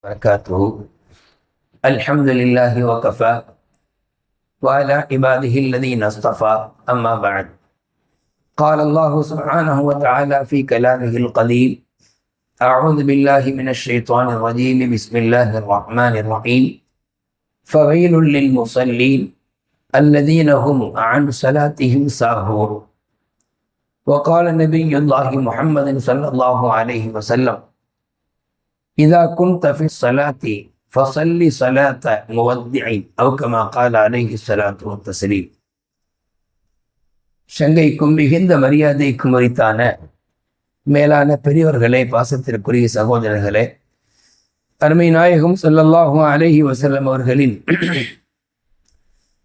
وبركاته. الحمد لله وكفى. وعلى عباده الذين اصطفى. أما بعد. قال الله سبحانه وتعالى في كلامه القديم أعوذ بالله من الشيطان الرجيم. بسم الله الرحمن الرحيم. فويل للمصلين الذين هم عن صلاتهم ساهون. وقال نبي الله محمد صلى الله عليه وسلم إذا كنت في الصلاة فصلي صلاة مودع أو كما قال عليه الصلاة والتسليم சங்கைக்கும் மிகுந்த மரியாதைக்கும் உரித்தான மேலான பெரியவர்களே பாசத்திற்குரிய சகோதரர்களே அருமை நாயகம் சொல்லல்லாஹும் அலஹி வசல்லம் அவர்களின்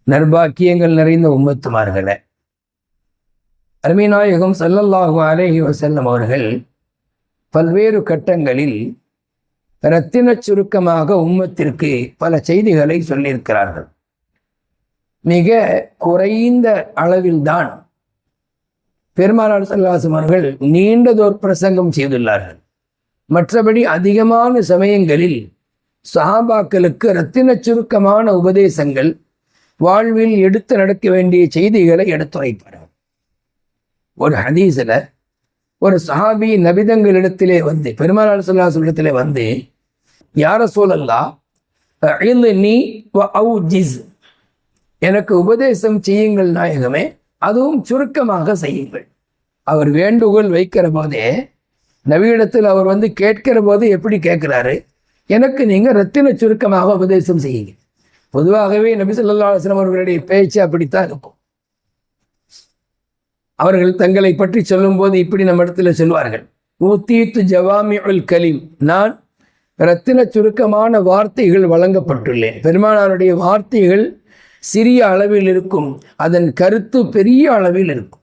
நர்பாக்கியங்கள் நிறைந்த உம்மத்துமார்களே அருமை நாயகம் சல்லல்லாஹு அலஹி வசல்லம் அவர்கள் பல்வேறு கட்டங்களில் இரத்தின சுருக்கமாக உம்மத்திற்கு பல செய்திகளை சொல்லியிருக்கிறார்கள். மிக குறைந்த அளவில்தான் பெருமாள் சல்லாசம் அவர்கள் நீண்டதோர் பிரசங்கம் செய்துள்ளார்கள். மற்றபடி அதிகமான சமயங்களில் சஹாபாக்களுக்கு இரத்தின சுருக்கமான உபதேசங்கள் வாழ்வில் எடுத்து நடக்க வேண்டிய செய்திகளை எடுத்துரைப்பார்கள். ஒரு ஹதீஸில் ஒரு சஹாபி நபிதங்களிடத்திலே வந்து பெருமாள் சல்லாசம் இடத்திலே வந்து யார சூழல்லா? நீ ஜிஸ் எனக்கு உபதேசம் செய்யுங்கள் நாயகமே அதுவும் சுருக்கமாக செய்யுங்கள். அவர் வேண்டுகோள் வைக்கிற போதே நவீனத்தில் அவர் வந்து கேட்கிற போது எப்படி கேட்குறாரு? எனக்கு நீங்கள் ரத்தின சுருக்கமாக உபதேசம் செய்யுங்க. பொதுவாகவே நபி சொல்லா அலுவலம் அவர்களுடைய பேச்சு அப்படித்தான் இருக்கும். அவர்கள் தங்களை பற்றி சொல்லும்போது இப்படி நம்ம இடத்துல சொல்வார்கள். ஊத்தீத்து ஜவாமி உல் கலீம். நான் ரத்தின சுருக்கமான வார்த்தைகள் வழங்கப்பட்டுள்ளேன் பெருமானாருடைய வார்த்தைகள் சிறிய அளவில் இருக்கும் அதன் கருத்து பெரிய அளவில் இருக்கும்.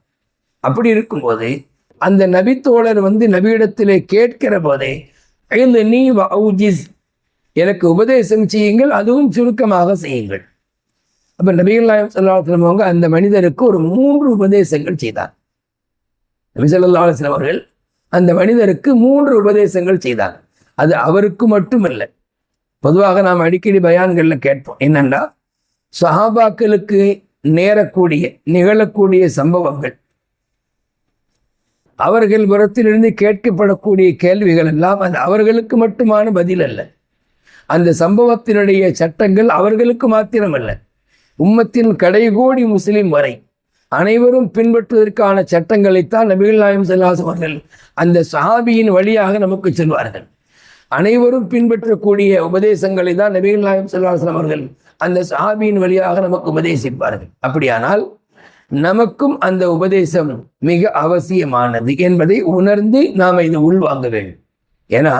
அப்படி இருக்கும்போது அந்த நபித்தோழர் வந்து நபியிடத்திலே கேட்கிற போதே நீ எனக்கு உபதேசம் செய்யுங்கள் அதுவும் சுருக்கமாக செய்யுங்கள். அப்போ நபிகள் நாயம் அவங்க அந்த மனிதருக்கு ஒரு மூன்று உபதேசங்கள் செய்தார். நபி சொல்லா அலுவலம் அவர்கள் அந்த மனிதருக்கு மூன்று உபதேசங்கள் செய்தார் அது அவருக்கு மட்டுமல்ல. பொதுவாக நாம் அடிக்கடி பயான்களில் கேட்போம். என்னென்னா சஹாபாக்களுக்கு நேரக்கூடிய நிகழக்கூடிய சம்பவங்கள். அவர்கள் புறத்திலிருந்து கேட்கப்படக்கூடிய கேள்விகள் எல்லாம் அது அவர்களுக்கு மட்டுமான பதில் அல்ல. அந்த சம்பவத்தினுடைய சட்டங்கள் அவர்களுக்கு மாத்திரமல்ல. உம்மத்தின் கடைகோடி முஸ்லீம் வரை அனைவரும் பின்பற்றுவதற்கான சட்டங்களைத்தான் நபிகள் நாயம் செல்லாசவர்கள் அந்த சஹாபியின் வழியாக நமக்கு சொல்வார்கள். அனைவரும் பின்பற்றக்கூடிய உபதேசங்களை தான் நபிகள் நாயம் செல்வாசன் அவர்கள் அந்த சாபியின் வழியாக நமக்கு உபதேசிப்பார்கள். அப்படியானால் நமக்கும் அந்த உபதேசம் மிக அவசியமானது என்பதை உணர்ந்து நாம் இதை உள்வாங்க வேண்டும். ஏன்னா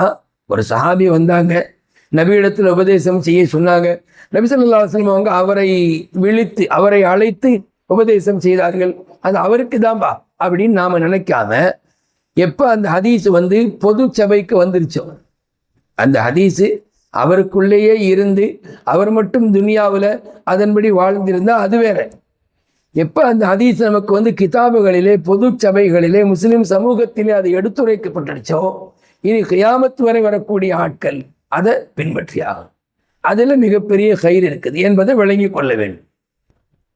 ஒரு சஹாபி வந்தாங்க நபியிடத்தில் உபதேசம் செய்ய சொன்னாங்க நபி சொல்லா அவங்க அவரை விழித்து அவரை அழைத்து உபதேசம் செய்தார்கள். அது அவருக்கு தான்பா அப்படின்னு நாம் நினைக்காம எப்போ அந்த ஹதீஸ் வந்து பொது சபைக்கு வந்துருச்சோம் அந்த ஹதீஸு அவருக்குள்ளேயே இருந்து அவர் மட்டும் துனியாவில் அதன்படி வாழ்ந்திருந்தால் அது வேற. எப்போ அந்த ஹதீஸ் நமக்கு வந்து கிதாபுகளிலே பொது சபைகளிலே முஸ்லீம் சமூகத்திலே அது எடுத்துரைக்கப்பட்டுச்சோ இனி கியாமத்து வரை வரக்கூடிய ஆட்கள் அதை பின்பற்றியாகும் அதில் மிகப்பெரிய கயிறு இருக்குது என்பதை விளங்கி கொள்ள வேண்டும்.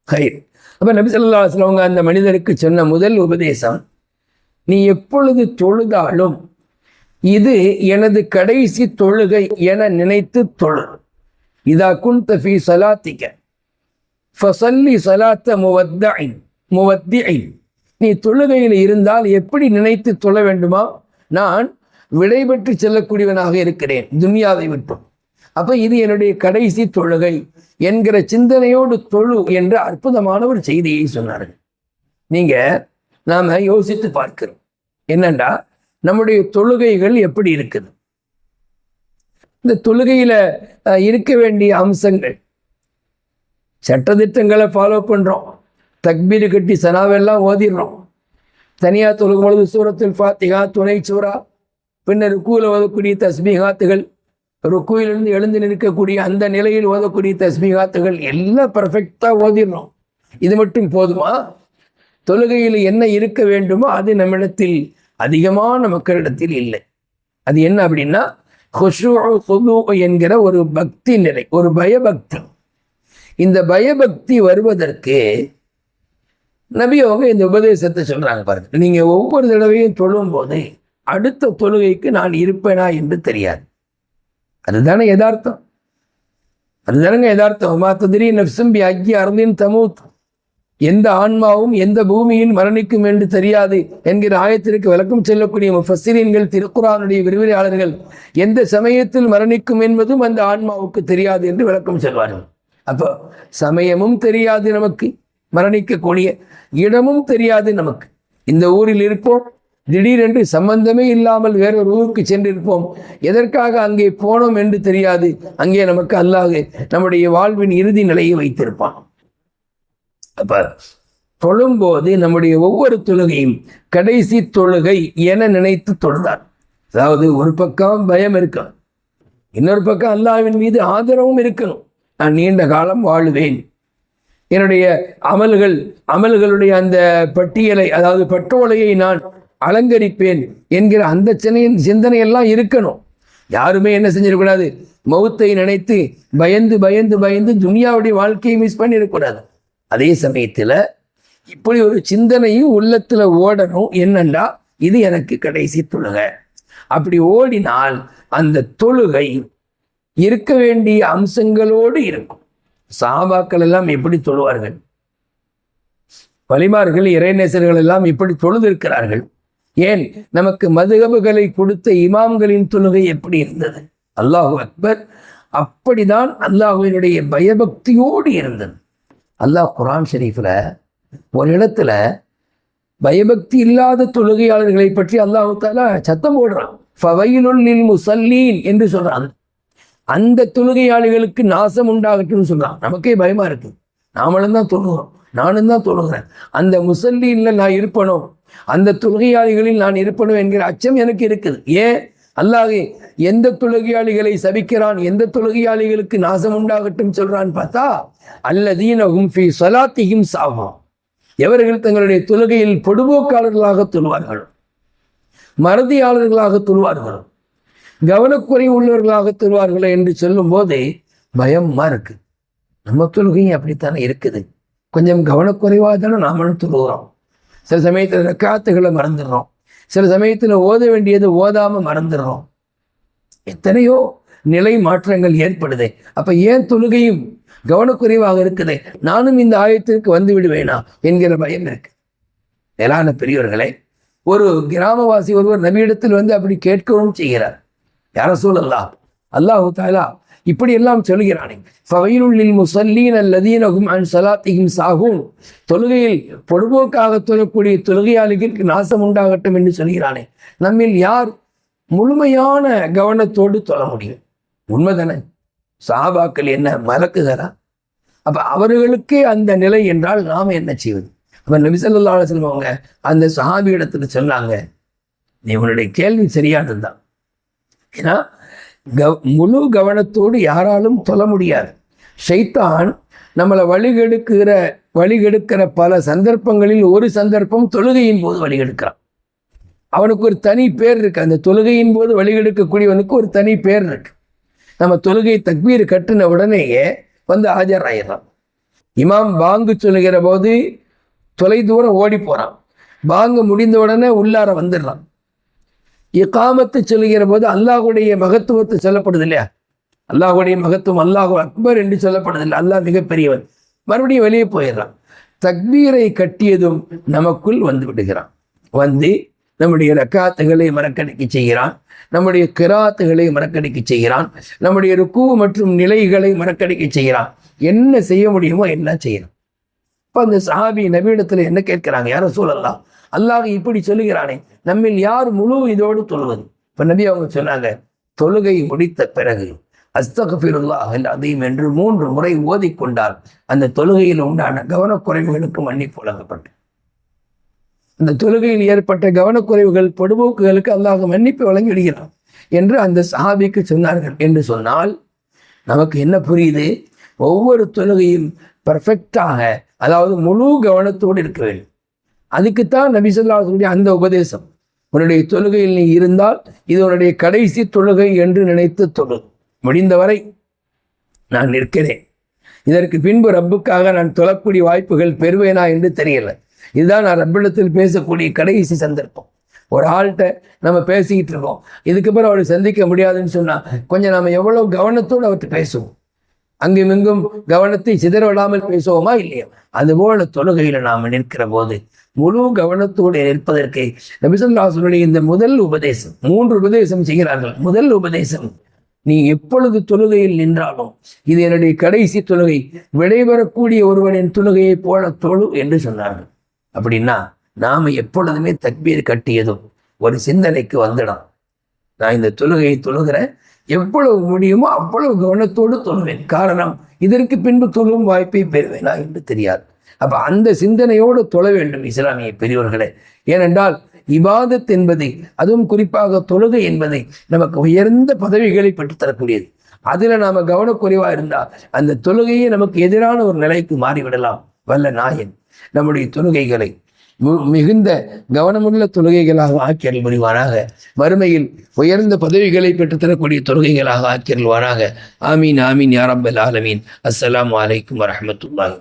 கயிறு. அப்போ நபி சொல்லா அந்த மனிதருக்கு சொன்ன முதல் உபதேசம் நீ எப்பொழுது தொழுதாலும் இது எனது கடைசி தொழுகை என நினைத்து தொழு. இதா குந்த ஃபி சலாத்திக்க ஃபசல்லி சலாத்த முவத்தின் முவத்தின் நீ தொழுகையில் இருந்தால் எப்படி நினைத்து தொழ வேண்டுமா? நான் விடைபெற்று செல்லக்கூடியவனாக இருக்கிறேன். துன்யாவை விட்டும். அப்போ இது என்னுடைய கடைசி தொழுகை என்கிற சிந்தனையோடு தொழு என்ற அற்புதமான ஒரு செய்தியை சொன்னார்கள். நீங்கள் நாம் யோசித்து பார்க்கிறோம். என்னண்டா? நம்முடைய தொழுகைகள் எப்படி இருக்குது? இந்த தொழுகையில் இருக்க வேண்டிய அம்சங்கள். சட்டத்திட்டங்களை ஃபாலோ பண்ணுறோம் தக்பீர் கட்டி சனாவெல்லாம் ஓதிடுறோம். தனியாக தொழுகும் பொழுது சூரத்தில் ஃபாத்திகா துணை சூறா பின்னர் ருக்குவில் ஓதக்கூடிய தஸ்மிகாத்துகள் ருக்குவிலிருந்து எழுந்து நிற்கக்கூடிய அந்த நிலையில் ஓதக்கூடிய தஸ்மிகாத்துகள் எல்லாம் பர்ஃபெக்டாக ஓதிடுறோம். இது மட்டும் போதுமா? தொழுகையில் என்ன இருக்க வேண்டுமோ அது நம்மிடத்தில் அதிகமான மக்களிடத்தில் இல்லை. அது என்ன அப்படின்னா ஹுஷூ ஹுது என்கிற ஒரு பக்தி நிலை ஒரு பயபக்தி. இந்த பயபக்தி வருவதற்கு நபி அவங்க இந்த உபதேசத்தை சொல்கிறாங்க பாருங்க. நீங்கள் ஒவ்வொரு தடவையும் தொழும்போது அடுத்த தொழுகைக்கு நான் இருப்பேனா என்று தெரியாது. அதுதானே யதார்த்தம். அதுதானங்க யதார்த்தம். மாத்ததிரி நப்சும்பி அக்கி அருந்தின் தமூத்தம் எந்த ஆன்மாவும் எந்த பூமியின் மரணிக்கும் என்று தெரியாது என்கிற ஆயத்திற்கு விளக்கம் செல்லக்கூடிய முஃபஸ்ஸிரீன்கள் திருக்குறானுடைய விரிவுரையாளர்கள் எந்த சமயத்தில் மரணிக்கும் என்பதும் அந்த ஆன்மாவுக்கு தெரியாது என்று விளக்கம் செல்வார்கள். அப்போ சமயமும் தெரியாது நமக்கு மரணிக்கக்கூடிய இடமும் தெரியாது நமக்கு. இந்த ஊரில் இருப்போம் திடீரென்று சம்பந்தமே இல்லாமல் வேறொரு ஊருக்கு சென்றிருப்போம். எதற்காக அங்கே போனோம் என்று தெரியாது. அங்கே நமக்கு அல்லாது நம்முடைய வாழ்வின் இறுதி நிலையை வைத்திருப்பான். அப்போ தொழும்போது நம்முடைய ஒவ்வொரு தொழுகையும் கடைசி தொழுகை என நினைத்து தொழுதார். அதாவது ஒரு பக்கம் பயம் இருக்கணும். இன்னொரு பக்கம் அல்லாவின் மீது ஆதரவும் இருக்கணும். நான் நீண்ட காலம் வாழுவேன். என்னுடைய அமல்கள் அமல்களுடைய அந்த பட்டியலை அதாவது பட்டோலையை நான் அலங்கரிப்பேன் என்கிற அந்த சின்ன சிந்தனையெல்லாம் இருக்கணும். யாருமே என்ன செஞ்சிடக்கூடாது? மௌத்தை நினைத்து பயந்து பயந்து பயந்து துனியாவுடைய வாழ்க்கையை மிஸ் பண்ணிடக்கூடாது. அதே சமயத்தில் இப்படி ஒரு சிந்தனையும் உள்ளத்தில் ஓடணும். என்னண்டா இது எனக்கு கடைசி தொழுகை. அப்படி ஓடினால் அந்த தொழுகை இருக்க வேண்டிய அம்சங்களோடு இருக்கும். சாபாக்கள் எல்லாம் எப்படி தொழுவார்கள்? வலிமார்கள் இறைநேசர்கள் எல்லாம் இப்படி தொழுதிருக்கிறார்கள். ஏன்? நமக்கு மதுகபுகளை கொடுத்த இமாம்களின் தொழுகை எப்படி இருந்தது? அல்லாஹு அக்பர் அப்படிதான் அல்லாஹுவினுடைய பயபக்தியோடு இருந்தது. அல்லாஹ் குரான் ஷெரீஃபில் ஒரு இடத்துல பயபக்தி இல்லாத தொழுகையாளர்களை பற்றி அல்லாஹு தாலா சத்தம் போடுறான். ஃபவையிலுள்ளில் முசல்லீன் என்று சொல்கிறான் அந்த தொழுகையாளிகளுக்கு நாசம் உண்டாகட்டும்னு சொல்கிறான் நமக்கே பயமாக இருக்கு. நாமளும் தான் தொழுகிறோம். நானும் தான் தொழுகிறேன். அந்த முசல்லியில் நான் இருப்பனோ? அந்த தொழுகையாளிகளில் நான் இருப்பனும் என்கிற அச்சம் எனக்கு இருக்குது. ஏன்? அல்லாஹே எந்த தொழுகையாளிகளை சபிக்கிறான்? எந்த தொழுகையாளிகளுக்கு நாசம் உண்டாகட்டும் சொல்றான்னு பார்த்தா அல்லதீனகும் ஃபி சலாத்தியும் சாவும் எவர்கள் தங்களுடைய தொழுகையில் பொடுபோக்காளர்களாக தொழுவார்கள் மறதியாளர்களாக தொழுவார்கள் கவனக்குறைவு உள்ளவர்களாக தொழுவார்கள் என்று சொல்லும் போதே பயமா இருக்கு. நம்ம தொழுகையும் அப்படித்தானே இருக்குது. கொஞ்சம் கவனக்குறைவாக தானே நாமளும் தொழுகிறோம். சில சமயத்தில் ரெக்காத்துகளை மறந்துடுறோம். சில சமயத்தில் ஓத வேண்டியது ஓதாமல் மறந்துடுறோம். எத்தனையோ நிலை மாற்றங்கள் ஏற்படுது. அப்போ ஏன் தொழுகையும் கவனக்குறைவாக இருக்குது? நானும் இந்த ஆயத்திற்கு வந்து விடுவேனா என்கிற பயம் இருக்கு. மேலான பெரியவர்களே ஒரு கிராமவாசி ஒருவர் நபியிடத்தில் வந்து அப்படி கேட்கவும் செய்கிறார். யார சூழல்லா? அல்லாஹு தாலா இப்படி எல்லாம் சொல்கிறானே ஃபவையிலுள்ளில் முசல்லீன் அல்லதீனகும் அன் சலாத்திகும் சாகும் தொழுகையில் பொழுதுபோக்காக தொழக்கூடிய தொழுகையாளிகளுக்கு நாசம் உண்டாகட்டும் என்று சொல்கிறானே. நம்மில் யார் முழுமையான கவனத்தோடு தொழ முடியும்? உண்மைதானே? சாபாக்கள் என்ன மலக்குகிறா அப்ப அவர்களுக்கே அந்த நிலை என்றால் நாம் என்ன செய்வது? அப்ப நபிசல்லா சொல்லுவாங்க அந்த சஹாபி இடத்துல சொன்னாங்க. நீ உன்னுடைய கேள்வி சரியானதுதான். ஏன்னா கவ முழு கவனத்தோடு யாராலும் சொல்ல முடியாது. ஷைத்தான் நம்மளை வழிகெடுக்கிற வழிகெடுக்கிற பல சந்தர்ப்பங்களில் ஒரு சந்தர்ப்பம் தொழுகையின் போது வழிகெடுக்கிறான். அவனுக்கு ஒரு தனி பேர் இருக்கு. அந்த தொழுகையின் போது வழிகெடுக்கக்கூடியவனுக்கு ஒரு தனி பேர் இருக்கு. நம்ம தொழுகை தக்பீர் கட்டின உடனேயே வந்து ஆஜராயிடுறான். இமாம் பாங்கு சொல்லுகிற போது தொலை தூரம் ஓடி போகிறான் பாங்கு முடிந்த உடனே உள்ளார வந்துடுறான். இக்காமத்து சொல்லுகிற போது அல்லாஹுடைய மகத்துவத்தை சொல்லப்படுது இல்லையா அல்லாஹுடைய மகத்துவம் அல்லாஹு அக்பர் என்று சொல்லப்படுதில்லை. அல்லாஹ் மிகப்பெரியவன். மறுபடியும் வெளியே போயிடுறான். தக்பீரை கட்டியதும் நமக்குள் வந்து விடுகிறான். வந்து நம்முடைய ரக்காத்துகளை மறக்கடிக்க செய்கிறான். நம்முடைய கிராத்துகளை மறக்கடிக்க செய்கிறான். நம்முடைய ருக்கு மற்றும் நிலைகளை மறக்கடிக்க செய்கிறான். என்ன செய்ய முடியுமோ எல்லாம் செய்யணும் இப்போ அந்த சஹாபி நவீனத்தில் என்ன கேட்கிறாங்க? யாரும் சூழல்லாம் அல்லாஹ் இப்படி சொல்லுகிறானே நம்மில் யார் முழு இதோடு தொழுவது? இப்போ நபி அவங்க சொன்னாங்க தொழுகை முடித்த பிறகு அஸ்தகஃபிருல்லாஹ் அதையும் என்று மூன்று முறை ஓதிக்கொண்டால் அந்த தொழுகையில் உண்டான கவனக்குறைவுகளுக்கு மன்னிப்பு வழங்கப்பட்டு அந்த தொழுகையில் ஏற்பட்ட கவனக்குறைவுகள் பொடுபோக்குகளுக்கு அல்லாஹ் மன்னிப்பு வழங்கி விடுகிறான் என்று அந்த சஹாபிக்கு சொன்னார்கள் என்று சொன்னால் நமக்கு என்ன புரியுது? ஒவ்வொரு தொழுகையும் பர்ஃபெக்டாக அதாவது முழு கவனத்தோடு இருக்க வேண்டும். அதுக்குத்தான் நபி அந்த உபதேசம். உன்னுடைய தொழுகையில் நீ இருந்தால் இது உன்னுடைய கடைசி தொழுகை என்று நினைத்து தொழு. முடிந்தவரை நான் நிற்கிறேன். இதற்கு பின்பு ரப்புக்காக நான் தொழக்கூடிய வாய்ப்புகள் பெறுவேனா என்று தெரியல. இதுதான் நான் ரப்பிடத்தில் பேசக்கூடிய கடைசி சந்தர்ப்பம். ஒரு ஆள்கிட்ட நம்ம பேசிக்கிட்டு இருக்கோம். இதுக்கப்புறம் அவரை சந்திக்க முடியாதுன்னு சொன்னால் கொஞ்சம் நம்ம எவ்வளோ கவனத்தோடு அவர்கிட்ட பேசுவோம்? அங்கும் இங்கும் கவனத்தை சிதற விடாமல் பேசுவோமா இல்லையா? அதுபோல தொழுகையில் நாம் நிற்கிற போது முழு கவனத்தோடு நிற்பதற்கு நபிசல்லாசனுடைய இந்த முதல் உபதேசம் மூன்று உபதேசம் செய்கிறார்கள். முதல் உபதேசம் நீ எப்பொழுது தொழுகையில் நின்றாலும் இது என்னுடைய கடைசி தொழுகை விடைபெறக்கூடிய ஒருவனின் தொழுகையை போல தொழு என்று சொன்னார்கள். அப்படின்னா நாம் எப்பொழுதுமே தக்பீர் கட்டியதும் ஒரு சிந்தனைக்கு வந்துடும். நான் இந்த தொழுகையை தொழுகிறேன் எவ்வளவு முடியுமோ அவ்வளவு கவனத்தோடு தொழுவேன். காரணம் இதற்கு பின்பு தொழும் வாய்ப்பை பெறுவேனா என்று தெரியாது. அப்போ அந்த சிந்தனையோடு தொழ வேண்டும் இஸ்லாமிய பெரியவர்களே. ஏனென்றால் இபாதத் என்பதை அதுவும் குறிப்பாக தொழுகை என்பதை நமக்கு உயர்ந்த பதவிகளை பெற்றுத்தரக்கூடியது. அதுல நாம கவனக்குறைவா இருந்தால் அந்த தொழுகையே நமக்கு எதிரான ஒரு நிலைக்கு மாறிவிடலாம். வல்ல நாயன். நம்முடைய தொழுகைகளை மிகுந்த கவனமுள்ள தொழுகைகளாக ஆக்கியல் புரிவானாக. வறுமையில் உயர்ந்த பதவிகளை பெற்றுத்தரக்கூடிய தொழுகைகளாக ஆக்கியல்வானாக ஆமீன் ஆமீன் யாரம்பல் ஆலமீன். அஸ்லாம் அலைக்கும் வரமத்துல்லாஹ்